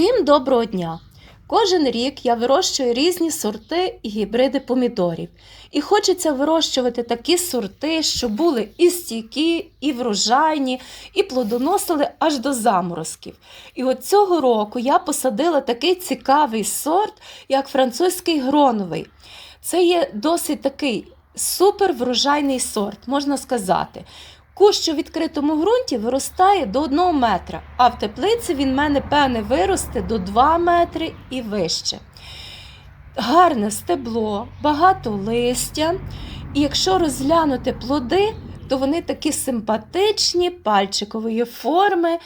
Всім доброго дня! Кожен рік я вирощую різні сорти і гібриди помідорів. І хочеться вирощувати такі сорти, що були і стійкі, і врожайні, і плодоносили аж до заморозків. І от цього року я посадила такий цікавий сорт, як французький гроновий. Це є досить такий супер врожайний сорт, можна сказати. Кущ у відкритому ґрунті виростає до 1 метра, а в теплиці він мене певне виросте до 2 метри і вище. Гарне стебло, багато листя. І якщо розглянути плоди, то вони такі симпатичні, пальчикової форми,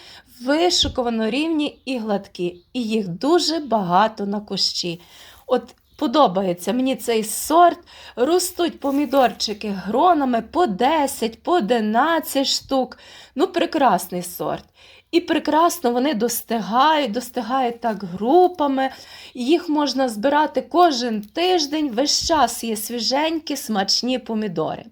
вишукувано рівні і гладкі. І їх дуже багато на кущі. От Подобається мені цей сорт. Ростуть помідорчики гронами по 10, по 11 штук. Ну, прекрасний сорт. І прекрасно вони достигають, достигають так групами. Їх можна збирати кожен тиждень, весь час є свіженькі, смачні помідори.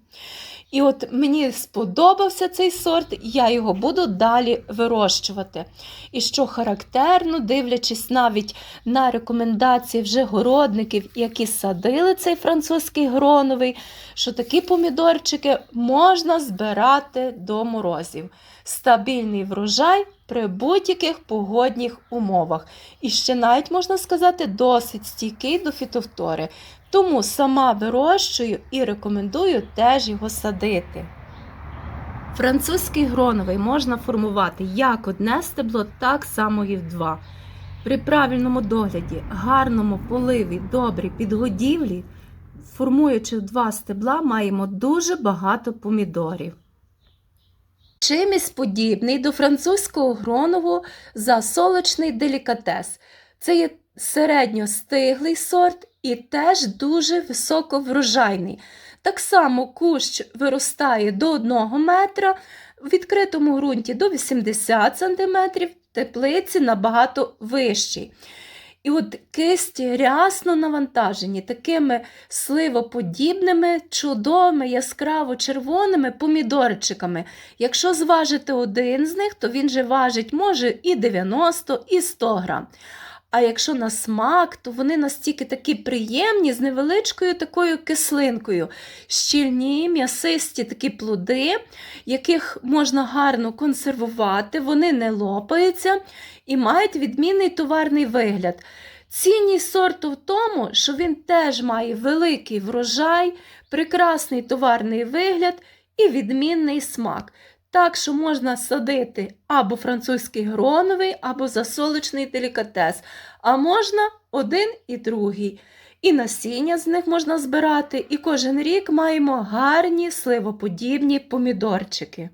І от мені сподобався цей сорт, я його буду далі вирощувати. І що характерно, дивлячись навіть на рекомендації вже городників, які садили цей французький гроновий, що такі помідорчики можна збирати до морозів. Стабільний врожай при будь-яких погодних умовах. І ще навіть можна сказати, досить стійкий до фітовтори. Тому сама вирощую і рекомендую теж його садити. Французький гроновий можна формувати як одне стебло, так само і в два. При правильному догляді, гарному поливі, добрій підгодівлі, формуючи два стебла, маємо дуже багато помідорів. Чимось подібний до французького гронового засолочний делікатес. Це є середньостиглий сорт і теж дуже високоврожайний. Так само кущ виростає до 1 метра, в відкритому ґрунті до 80 см, теплиці набагато вищий. І от кисті рясно навантажені такими сливоподібними, чудовими, яскраво червоними помідорчиками. Якщо зважити один з них, то він же важить може і 90, і 100 грам. А якщо на смак, то вони настільки такі приємні, з невеличкою такою кислинкою, щільні, м'ясисті такі плоди, яких можна гарно консервувати, вони не лопаються і мають відмінний товарний вигляд. Цінність сорту в тому, що він теж має великий врожай, прекрасний товарний вигляд і відмінний смак. Так що можна садити або французький гроновий, або засолочний делікатес, а можна один і другий. І насіння з них можна збирати, і кожен рік маємо гарні сливоподібні помідорчики.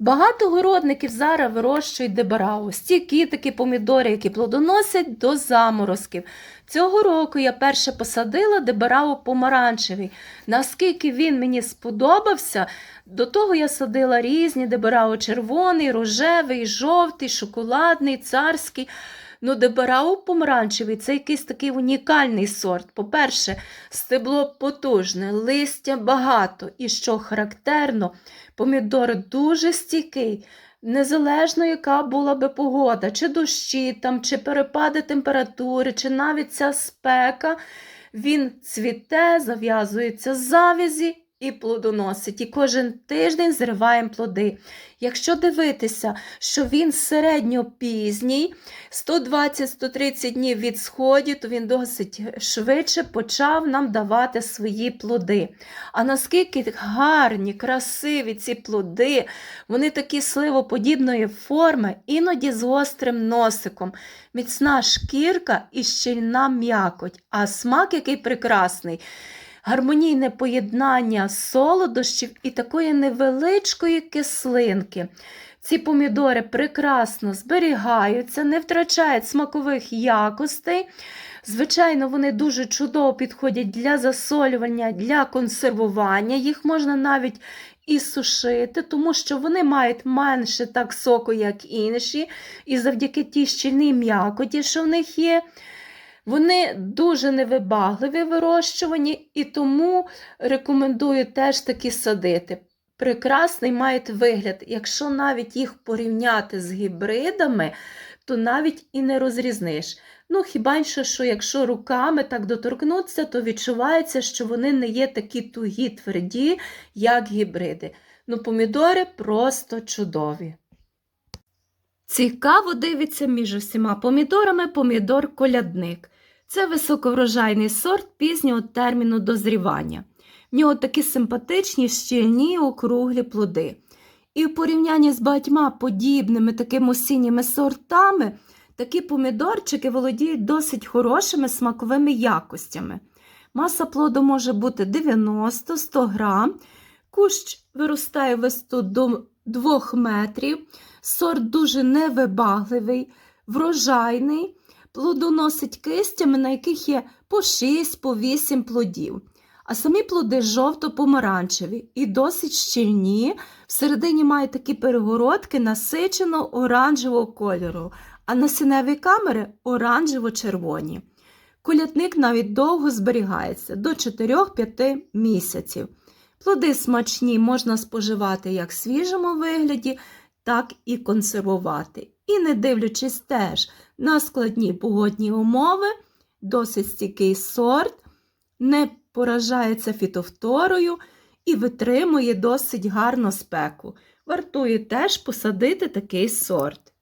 Багато городників зараз вирощують дебарау, стільки такі помідори, які плодоносять до заморозків. Цього року я перше посадила дебарау помаранчевий. Наскільки він мені сподобався, до того я садила різні дебарау червоний, рожевий, жовтий, шоколадний, царський. Ну, дебарау помаранчевий це якийсь такий унікальний сорт. По-перше, стебло потужне, листя багато. І що характерно, помідор дуже стійкий. Незалежно, яка була би погода, чи дощі, там, чи перепади температури, чи навіть ця спека, він цвіте, зав'язується завязі і плодоносить. І кожен тиждень зриваємо плоди. Якщо дивитися, що він середньопізній, 120-130 днів від сході, то він досить швидше почав нам давати свої плоди. А наскільки гарні, красиві ці плоди, вони такі сливоподібної форми, іноді з гострим носиком, міцна шкірка і щільна м'якоть, а смак який прекрасний гармонійне поєднання солодощів і такої невеличкої кислинки. Ці помідори прекрасно зберігаються, не втрачають смакових якостей. Звичайно, вони дуже чудово підходять для засолювання, для консервування. Їх можна навіть і сушити, тому що вони мають менше так соку, як інші, і завдяки тій щільній м'якоті, що в них є. Вони дуже невибагливі вирощувані, і тому рекомендую теж такі садити. Прекрасний мають вигляд. Якщо навіть їх порівняти з гібридами, то навіть і не розрізниш. Ну, хіба що, що якщо руками так доторкнутися, то відчувається, що вони не є такі тугі, тверді, як гібриди. Ну, помідори просто чудові. Цікаво дивиться між усіма помідорами помідор колядник. Це високоврожайний сорт пізнього терміну дозрівання. В нього такі симпатичні, щільні, округлі плоди. І в порівнянні з багатьма подібними такими осінніми сортами, такі помідорчики володіють досить хорошими смаковими якостями. Маса плоду може бути 90-100 грам. Кущ виростає в висоту до 2 метрів. Сорт дуже невибагливий, врожайний, плодоносить кистями, на яких є по 6 по 8 плодів. А самі плоди жовто-помаранчеві і досить щільні. Всередині мають такі перегородки насичено оранжевого кольору, а насінневі камери оранжево-червоні. Колятник навіть довго зберігається до 4-5 місяців. Плоди смачні можна споживати як в свіжому вигляді, так і консервувати. І не дивлячись теж на складні погодні умови, досить стійкий сорт, не поражається фітовторою і витримує досить гарну спеку. Вартує теж посадити такий сорт.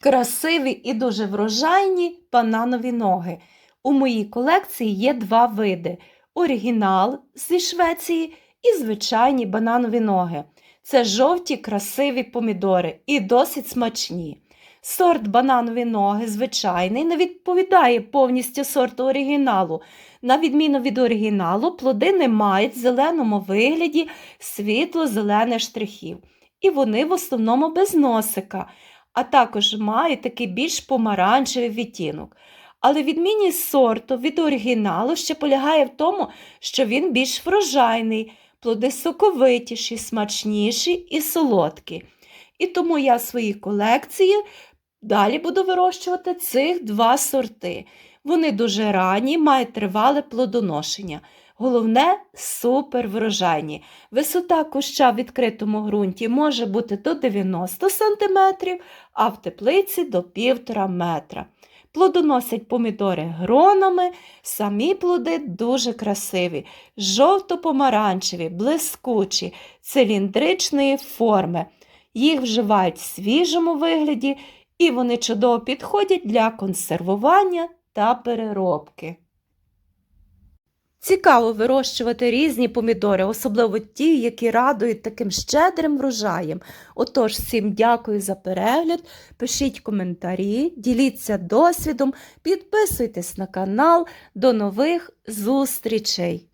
Красиві і дуже врожайні бананові ноги. У моїй колекції є два види: оригінал зі Швеції і звичайні бананові ноги. Це жовті красиві помідори і досить смачні. Сорт бананові ноги звичайний не відповідає повністю сорту оригіналу. На відміну від оригіналу, плоди не мають в зеленому вигляді світло-зелених штрихів. І вони в основному без носика, а також мають такий більш помаранчевий відтінок. Але відмінність сорту від оригіналу ще полягає в тому, що він більш врожайний, плоди соковитіші, смачніші і солодкі. І тому я в своїй колекції далі буду вирощувати цих два сорти. Вони дуже ранні, мають тривале плодоношення. Головне супер врожайні. Висота куща в відкритому ґрунті може бути до 90 см, а в теплиці до 1,5 метра. Плодоносять помідори гронами, самі плоди дуже красиві, жовто-помаранчеві, блискучі, циліндричної форми. Їх вживають в свіжому вигляді і вони чудово підходять для консервування та переробки. Цікаво вирощувати різні помідори, особливо ті, які радують таким щедрим врожаєм. Отож, всім дякую за перегляд, пишіть коментарі, діліться досвідом, підписуйтесь на канал. До нових зустрічей!